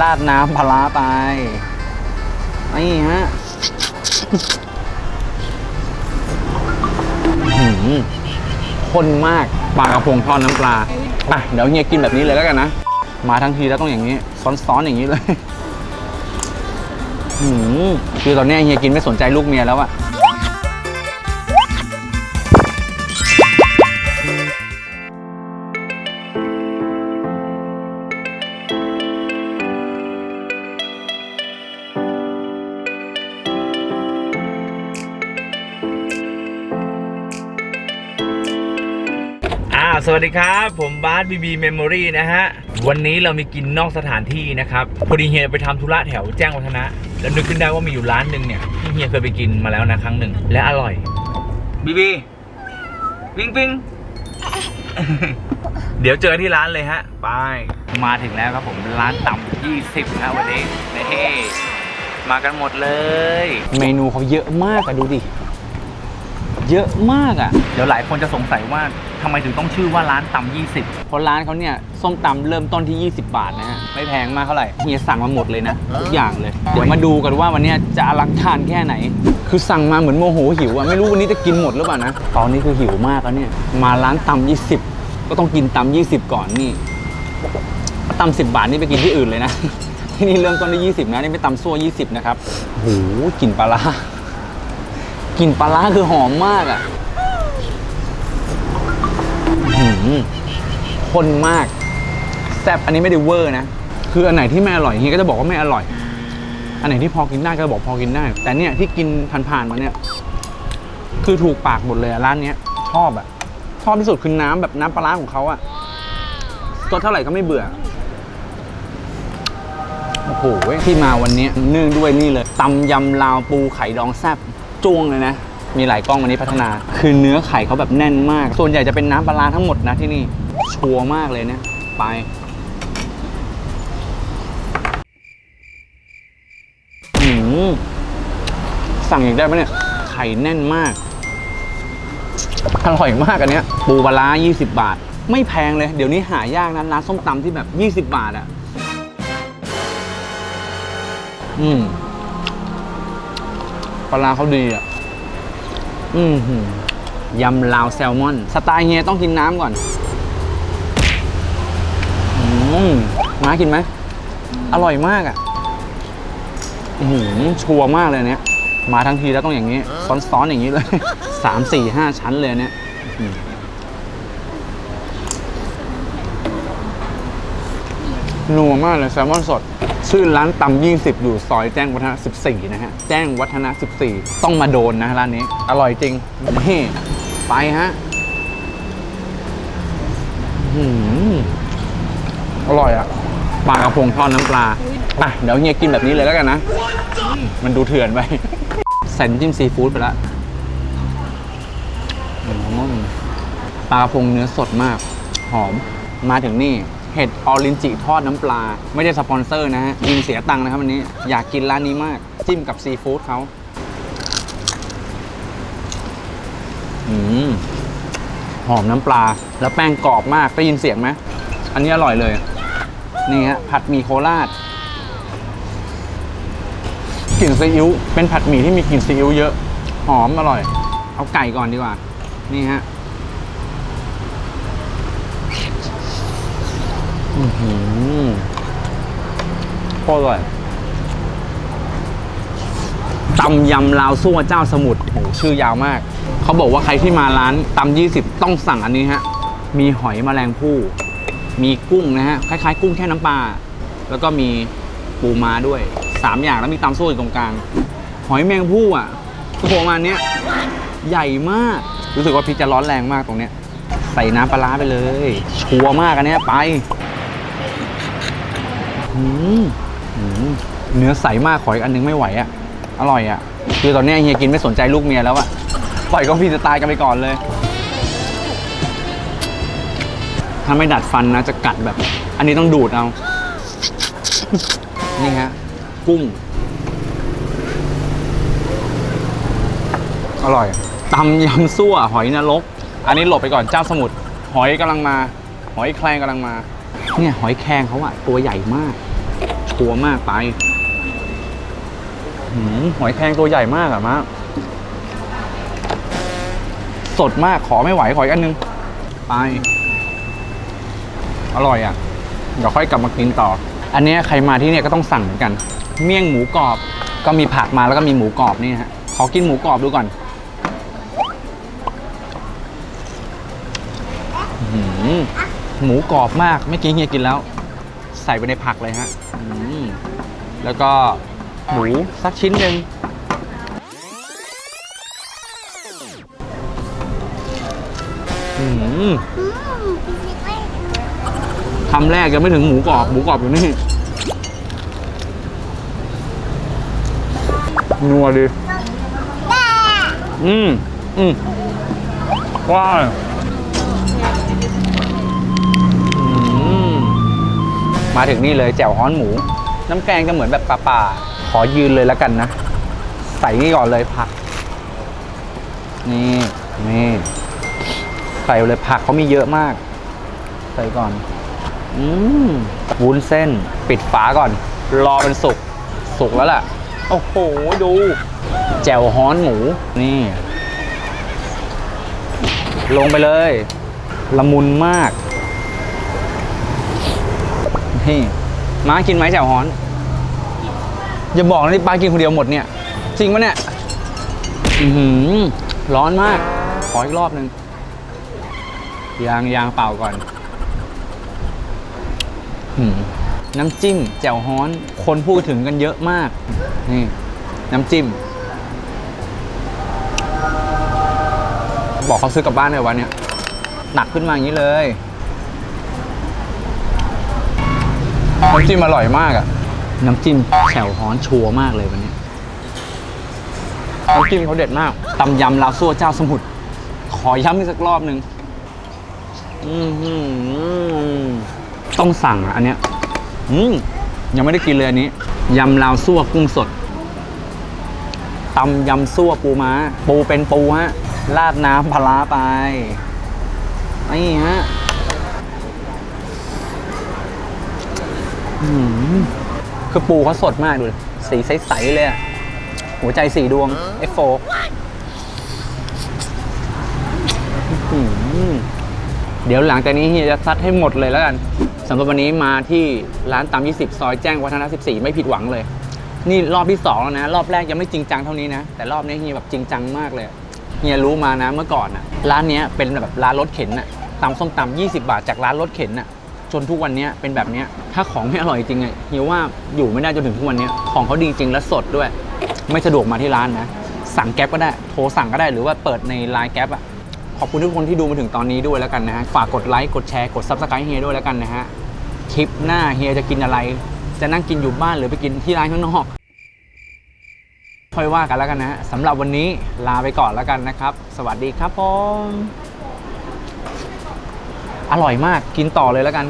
ราดน้ำปลาไป นี่ฮะอื้อหือข้นมากปลากระพงทอดน้ำปลาอะเดี๋ยวเฮียกินแบบนี้เลยแล้วกันนะ มาทั้งทีแล้วต้องอย่างนี้ ซ้อนๆอย่างนี้เลยหือคือตอนนี้เฮียกินไม่สนใจลูกเมียแล้วอะ สวัสดีครับ ผมบาสบีบีเมมโมรีนะฮะ วันนี้เรามีกินนอกสถานที่นะครับ พอดีเฮียไปทำธุระแถวแจ้งวัฒนะ แล้วนึกขึ้นได้ว่ามีอยู่ร้านหนึ่งเนี่ย ที่เฮียเคยไปกินมาแล้วนะครั้งหนึ่ง และอร่อยบีบีปิงปิงเดี๋ยวเจอที่ร้านเลยฮะ ไป มาถึงแล้วครับผมร้านต่ำ20นะวันนี้เฮ้มากันหมดเลย เมนูเขาเยอะมากอะดูดิ เยอะมากอะเดี๋ยวหลายคนจะสงสัยว่าทำไมถึงต้องชื่อว่าร้านต่ำ20 เพราะร้านเขาเนี่ยส้มตำเริ่มต้นที่ 20 บาทนะฮะ ไม่แพงมากเท่าไหร่เฮียสั่งมาหมดเลยนะทุกอย่างเลย เดี๋ยวมาดูกันว่าวันเนี้ยจะอลังการแค่ไหน คือสั่งมาเหมือนโมโหหิวอะไม่รู้วันนี้จะกินหมดหรือเปล่านะ ตอนนี้คือหิวมากแล้วเนี่ย มาร้านตำ20 ก็ต้องกินตำ20 ก่อนนี่ตำ10 บาทนี่ไปกินที่อื่นเลยนะ ที่นี่เริ่มต้นที่20นะนี่ไม่ตำซั่ว20นะครับโอ้โหกลิ่นปลาร้า กลิ่นปลาร้าคือหอมมากอะอื้อหือข้นมาก แซ่บอันนี้ไม่ได้เวอร์นะ คืออันไหนที่ไม่อร่อยเฮียก็จะบอกว่าไม่อร่อย อันไหนที่พอกินได้ก็จะบอกพอกินได้ แต่เนี่ยที่กินผ่านๆมาเนี่ย คือถูกปากหมดเลยอะร้านเนี้ยชอบอะชอบที่สุดคือน้ำแบบน้ำปลาร้าของเขาอะรสเท่าไหร่ก็ไม่เบื่อโอ้โหที่มาวันนี้เนื่องด้วยนี่เลยตำยำลาวปูไข่ดองแซ่บ จ้วงเลยนะ มีหลายกล้องวันนี้พัฒนา คือเนื้อไข่เขาแบบแน่นมาก ส่วนใหญ่จะเป็นน้ำปลาทั้งหมดนะที่นี่ ชัวร์มากเลยเนี่ย ไป สั่งอีกได้ปะเนี่ย ไข่แน่นมาก อร่อยมากอันเนี้ย ปูปลา20 บาท ไม่แพงเลย เดี๋ยวนี้หายากนะร้านส้มตำที่แบบ 20 บาทอะ อืม ปลาเขาดีอะ อืมหือยำลาวแซลมอน สไตล์เฮียต้องกินน้ำก่อน อืมมากินไหม อร่อยมากอะ อือหือชัวร์มากเลยเนี้ย มาทั้งทีแล้วต้องอย่างนี้ ซ้อนๆอย่างนี้เลย สามสี่ห้าชั้นเลยเนี้ยนัวมากเลยแซลมอนสด ชื่อร้านตำ20 อยู่ซอยแจ้งวัฒนะ 14 นะฮะ แจ้งวัฒนะ 14 ต้องมาโดนนะร้านนี้ อร่อยจริงนี่ไปฮะอื้อร่อยอะปลากระพงทอดน้ำปลาอะเดี๋ยวเฮียกินแบบนี้เลยแล้วกันนะ มันดูเถื่อนไปใส่น้ำจิ้มซีฟู้ดไปล้วอืมปลากระพงเนื้อสดมาก หอมมาถึงนี่ เห็ดออรินจิทอดน้ำปลา ไม่ได้สปอนเซอร์นะฮะยิงเสียตังค์นะครับวันนี้ อยากกินร้านนี้มาก จิ้มกับซีฟู้ดเขาอืมหอมน้ำปลา แล้วแป้งกรอบมากได้ยินเสียงไหมอันนี้อร่อยเลย นี่ฮะผัดหมี่โคราชกลิ่นซีอิ๊วเป็นผัดหมี่ที่มีกลิ่นซีอิ๊วเยอะ หอมอร่อย เอาไก่ก่อนดีกว่า นี่ฮะ อือหือโคตรอร่อยตำยำลาวซั่วเจ้าสมุทรโหชื่อยาวมาก เขาบอกว่าใครที่มาร้านตำยี่สิบต้องสั่งอันนี้ฮะ มีหอยแมลงภู่ มีกุ้งนะฮะ คล้ายๆ กุ้งแค่น้ำปลา แล้วก็มีปูม้าด้วยสามอย่างแล้วมีตำซั่วอยู่ตรงกลาง หอยแมงภู่อะคือประมาณเนี้ยใหญ่มาก รู้สึกว่าพริกจะร้อนแรงมากตรงเนี้ย ใส่น้ำปลาร้าไปเลย ชัวร์มากอันเนี้ยไป เนื้อใสมากขออีกอันนึงไม่ไหวอะ่ะ อร่อยอะ่ะ คือตอนนี้เฮียกินไม่สนใจลูกเมียแล้วอะ่ะ ปล่อยก็พี่จะตายกันไปก่อนเลย ถ้าไม่ดัดฟันนะจะกัดแบบ อันนี้ต้องดูดเอา นี่ฮะ กุ้ง อร่อยตำยำซั่วหอยนรก อันนี้หลบไปก่อนเจ้าสมุทรหอยกำลังมา หอยแครงกำลังมา เนี่ยหอยแครงเขาอะตัวใหญ่มาก ชัวร์มากไปหืมหอยแครงตัวใหญ่มากอะมะสดมากขอไม่ไหวขออีกอันนึง ไป อร่อยอะ่ะเดี๋ยวค่อยกลับมากินต่อ อันนี้ใครมาที่เนี่ยก็ต้องสั่งเหมือนกัน เมี่ยงหมูกรอบ ก็มีผักมาแล้วก็มีหมูกรอบนี่ฮะขอกินหมูกรอบดูก่อนอื้อ หือหมูกรอบมากไม่อกี้เฮียกินแล้ว ใส่ไปในผักเลยฮะอืมแล้วก็หมูสักชิ้นหนึ่งอื้อหืออืมพิซซ่าคำแรกยังไม่ถึงหมูกรอบ หมูกรอบอยู่นี่ นัวดิแม่อืม อืมว้าว มาถึงนี่เลยแจ่วฮ้อนหมู น้ำแกงจะเหมือนแบบป่าๆขอยืนเลยแล้วกันนะ ใส่นี่ก่อนเลยผัก นี่นี่ใส่เลยผักเขามีเยอะมาก ใส่ก่อน อืมวุ้นเส้น ปิดฝาก่อน รอเป็นสุก สุกแล้วล่ะ โอ้โห ดู แจ่วฮ้อนหมู นี่ ลงไปเลย ละมุนมาก นี่ม้ากินไหมแจ่วฮ้อน อย่าบอกนะที่ป้ากินคนเดียวหมดเนี่ย จริงปะเนี่ย อือหือ ร้อนมาก ขออีกรอบหนึ่งยางยางเปล่าก่อนน้ำจิ้ม แจ่วฮ้อน คนพูดถึงกันเยอะมาก นี่ น้ำจิ้ม บอกเขาซื้อกลับบ้านเลยวันเนี้ยหนักขึ้นมาอย่างนี้เลย น้ำจิ้มอร่อยมากอะน้ำจิ้มแจ่วฮ้อนชัวร์มากเลยวันนี้ น้ำจิ้มเขาเด็ดมาก ตำยำลาวซั่วเจ้าสมุทร ขอย้ำอีกสักรอบหนึ่งอื้อหือต้องสั่งอะอันเนี้ยอืมยังไม่ได้กินเลยอันนี้ ยำลาวซั่วกุ้งสด ตำยำซั่วปูม้า ปูเป็นปูฮะ ราดน้ำปลาร้าไป นี่ฮะอืม คือปูเขาสดมากดูสีใสๆเลยอะหัวใจสีดวง F4 เดี๋ยวหลังจากนี้เฮียจะซัดให้หมดเลยแล้วกันสำหรับวันนี้มาที่ร้านตาม 20 ซอยแจ้งวัฒนะ14 ไม่ผิดหวังเลย นี่รอบที่สองแล้วนะ รอบแรกยังไม่จริงจังเท่านี้นะ แต่รอบนี้เฮียแบบจริงจังมากเลยเฮียรู้มานะเมื่อก่อนอะร้านนี้เป็นแบบร้านรถเข็นอะตำส้มตำ20 บาทจากร้านรถเข็นอะ จนทุกวันนี้เป็นแบบนี้ถ้าของไม่อร่อยจริงอะเฮียว่าอยู่ไม่ได้จนถึงทุกวันนี้ของเขาดีจริงและสดด้วย ไม่สะดวกมาที่ร้านนะ สั่งแก๊ปก็ได้โทรสั่งก็ได้หรือว่าเปิดในไลน์แก๊ปอะขอบคุณทุกคนที่ดูมาถึงตอนนี้ด้วยแล้วกันนะฮะฝากกดไลค์กดแชร์กดซับสไครต์เฮียด้วยแล้วกันนะฮะคลิปหน้าเฮียจะกินอะไร จะนั่งกินอยู่บ้านหรือไปกินที่ร้านข้างนอกค่อยว่ากันแล้วกันนะฮะสำหรับวันนี้ลาไปก่อนแล้วกันนะครับ สวัสดีครับผม อร่อยมากกินต่อเลยแล้วกัน